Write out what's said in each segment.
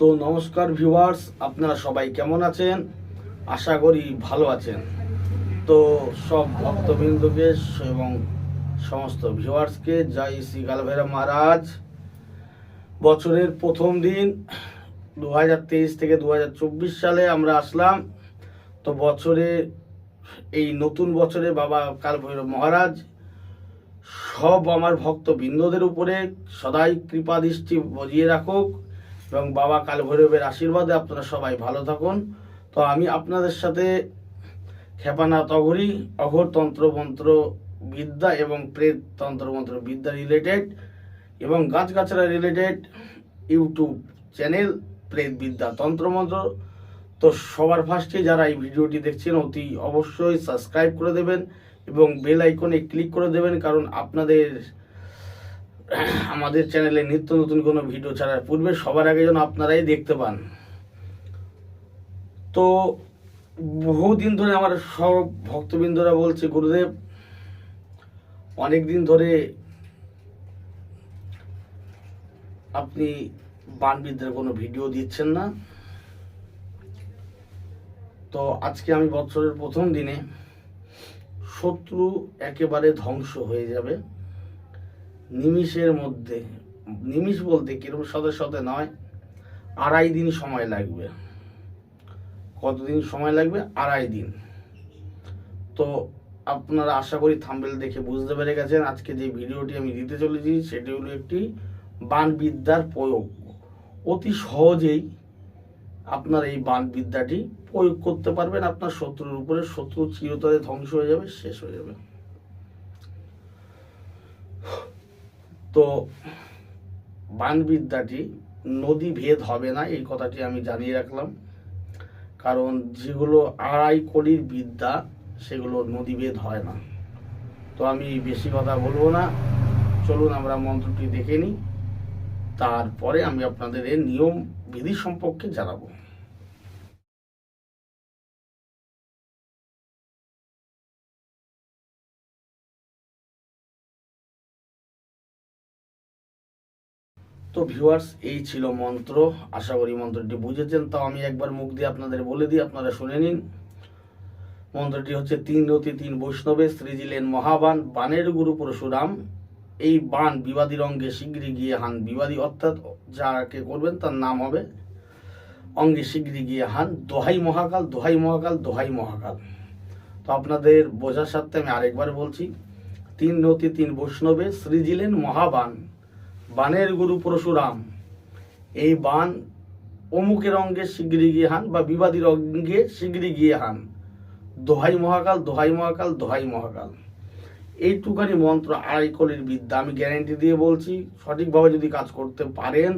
তো নমস্কার ভিউয়ার্স, আপনারা সবাই কেমন আছেন? আশা করি ভালো আছেন। তো সব ভক্তবৃন্দকে এবং সমস্ত ভিউয়ার্সকে জয় শ্রী কালভৈরব মহারাজ। বছরের প্রথম দিন দু হাজার তেইশ থেকে দু হাজার চব্বিশ সালে আমরা আসলাম। তো বছরে, এই নতুন বছরে বাবা কালভৈরব মহারাজ, সব আমার ভক্তবৃন্দদের উপরে সদাই কৃপা দৃষ্টি বজিয়ে রাখুক। এবং বাবা কাল ভৈরবের আশীর্বাদে আপনারা সবাই ভালো থাকুন। তো আমি আপনাদের সাথে ক্ষেপানাথ অঘরি অঘর তন্ত্র মন্ত্র বিদ্যা এবং প্রেত তন্ত্র মন্ত্র বিদ্যা রিলেটেড এবং গাছগাছড়া রিলেটেড ইউটিউব চ্যানেল প্রেত বিদ্যা তন্ত্রমন্ত্র। তো সবার ফার্স্টে যারা এই ভিডিওটি দেখছেন, অতি অবশ্যই সাবস্ক্রাইব করে দেবেন এবং বেল আইকনে ক্লিক করে দেবেন, কারণ আপনাদের আমাদের চ্যানেলে নিত্য নতুন কোনো ভিডিও ছাড়ার পূর্বে সবার আগে যেন আপনারাই দেখতে পান। তো বহুদিন ধরে আমার সব ভক্তবৃন্দরা বলছে, গুরুদেব অনেক দিন ধরে আপনি বানবিদ্যার কোনো ভিডিও দিচ্ছেন না। তো আজকে আমি বছরের প্রথম দিনে শত্রু একেবারে ধ্বংস হয়ে যাবে। নিমিষের মধ্যে, নিমিষ বলতে কীরকম শতে শতে নয়, আড়াই দিন সময় লাগবে। কতদিন সময় লাগবে? আড়াই দিন। তো আপনারা আশা করি থাম্বেল দেখে বুঝতে পেরে গেছেন, আজকে যে ভিডিওটি আমি দিতে চলেছি সেটি হলো একটি বানবিদ্যার প্রয়োগ। অতি সহজেই আপনার এই বানবিদ্যাটি প্রয়োগ করতে পারবেন, আপনার শত্রুর উপরে, শত্রু চিরতরে ধ্বংস হয়ে যাবে, শেষ হয়ে যাবে। তো বানবিদ্যাটি নদী ভেদ হবে না, এই কথাটি আমি জানিয়ে রাখলাম। কারণ যেগুলো আড়াই কোটির বিদ্যা, সেগুলো নদী ভেদ হয় না। তো আমি বেশি কথা বলব না। চলুন আমরা মন্ত্রটি দেখে নিই। তারপরে আমি আপনাদের এর নিয়ম বিধি সম্পর্কে জানাব। তো ভিউয়ার্স এই ছিল মন্ত্র। আশা করি মন্ত্রটি বুঝেছেন। তাও আমি একবার মুখ দিয়ে আপনাদের বলে দিই, আপনারা শুনে নিন। মন্ত্রটি হচ্ছে তিন রতি তিন বৈষ্ণবে শ্রীজিলেন মহাবান বানের গুরু পরশুরাম। এই বান বিবাদী রঙ্গে শীঘ্রই গিয়ে হান বিবাদী, অর্থাৎ যাকে করবেন তার নাম হবে অঙ্গে শীঘ্রই গিয়ে হান দোহাই মহাকাল দোহাই মহাকাল দোহাই মহাকাল। তো আপনাদের বোঝার সাথে আমি আরেকবার বলছি, তিন নতি তিন বৈষ্ণবে শ্রীজিলেন মহাবান বানের গুরু পরশুরাম। এই বান অমুকের অঙ্গে শীঘ্রই গিয়ে হান বা বিবাদীর অঙ্গে শীঘ্রই গিয়ে হান। দোহাই মহাকাল দোহাই মহাকাল দোহাই মহাকাল। এইটুখানি মন্ত্র আড়াই কলির বিদ্যা, আমি গ্যারেন্টি দিয়ে বলছি, সঠিকভাবে যদি কাজ করতে পারেন,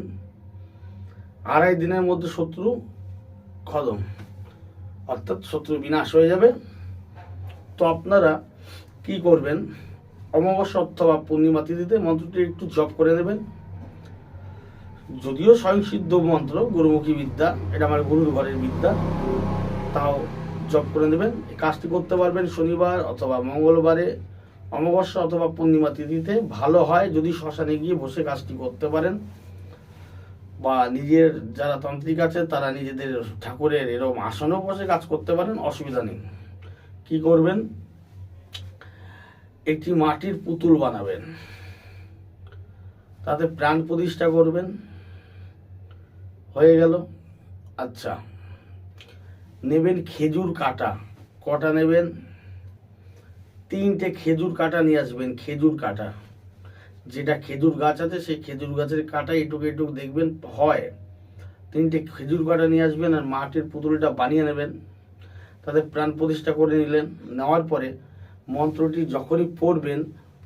আড়াই দিনের মধ্যে শত্রু খদম অর্থাৎ শত্রু বিনাশ হয়ে যাবে। তো আপনারা কি করবেন? অমাবস্যা, অথবা পূর্ণিমা তিথিতে মন্ত্রটি একটু জপ করে নেবেন। যদিও স্বয়ংসিদ্ধ মন্ত্র, গুরুমুখী বিদ্যা, এটা আমার গুরুর ঘরের বিদ্যা, তাও জপ করে নেবেন। কাজটি করতে পারবেন শনিবার অথবা মঙ্গলবারে, অমাবস্যা অথবা পূর্ণিমা তিথিতে। ভালো হয় যদি শ্মশানে গিয়ে বসে কাজটি করতে পারেন, বা নিজের যারা তান্ত্রিক আছে, তারা নিজেদের ঠাকুরের এরকম আসনেও বসে কাজ করতে পারেন, অসুবিধা নেই। কি করবেন? একটি মাটির পুতুল বানাবেন। তাতে প্রাণ প্রতিষ্ঠা করবেন। হয়ে গেল। আচ্ছা নেবেন খেজুর কাটা। কটা নেবেন? তিনটে খেজুর কাটা নিয়ে আসবেন, খেজুর কাটা। যেটা খেজুর গাছ আছে, সেই খেজুর গাছের কাটা এটুকু এটুকু দেখবেন হয়। তিনটে খেজুর কাটা নিয়ে আসবেন আর মাটির পুতুলটা বানিয়ে নেবেন। তাতে প্রাণ প্রতিষ্ঠা করে নিলেন। নেওয়ার পরে মন্ত্রটি যখনই পড়বেন,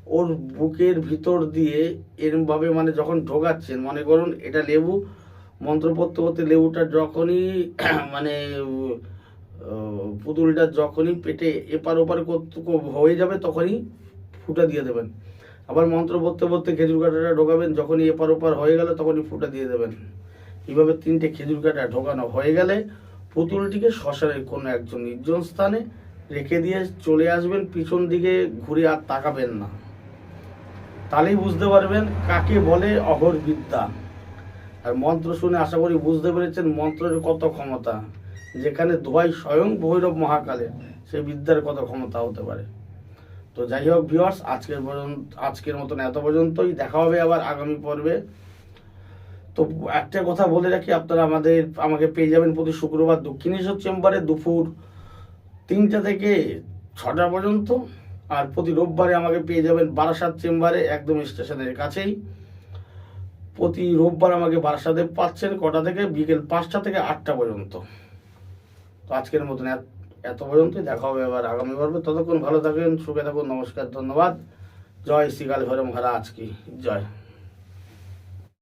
ওর বুকের ভিতর দিয়ে এরমভাবে মানে যখন ঢোকাচ্ছেন, মনে করুন এটা লেবু, মন্ত্র পড়তে পড়তে লেবুটা যখনই মানে পুতুলটা যখনই পেটে এপার ওপার হয়ে যাবে, তখনই ফুটা দিয়ে দেবেন। আবার মন্ত্র পড়তে পড়তে খেজুর কাঁটাটা ঢোকাবেন, যখনই এপার ওপার হয়ে গেলে, তখনই ফুটা দিয়ে দেবেন। এইভাবে তিনটে খেজুর কাঁটা ঢোকানো হয়ে গেলে পুতুলটিকে শ্মশানের কোনো একজন নির্জন স্থানে রেখে দিয়ে চলে আসবেন, পিছন দিকে ঘুরে আর তাকাবেন না। তাহলেই বুঝতে পারবেন কাকে বলে অঘর বিদ্যা। আর মন্ত্র শুনে আশা করি বুঝতে পেরেছেন মন্ত্রের কত ক্ষমতা। যেখানে দোয়াই স্বয়ং ভৈরব মহাকালে সেই বিদ্যার কত ক্ষমতা হতে পারে। তো যাই হোক ভিউয়ার্স আজকের পর্যন্ত, আজকের মতন এত পর্যন্তই। দেখা হবে আবার আগামী পর্বে। তো একটা কথা বলে রাখি, আপনারা আমাদের, আমাকে পেয়ে যাবেন প্রতি শুক্রবার দক্ষিণেশ্বর চেম্বারে দুপুর তিনটা থেকে ছটা পর্যন্ত, আর প্রতি রোববারে আমাকে পেয়ে যাবেন বারাসাত চেম্বারে, একদম স্টেশনের কাছেই। প্রতি রোববার আমাকে বারাসাতে পাচ্ছেন কটা থেকে? বিকেল পাঁচটা থেকে আটটা পর্যন্ত। তো আজকের মতন এত- পর্যন্তই। দেখা হবে এবার আগামী পর্বে। ততক্ষণ ভালো থাকেন, সুখে থাকুন, নমস্কার, ধন্যবাদ। জয় শ্রীকাল ভৈরব মহারাজ কি, জয়।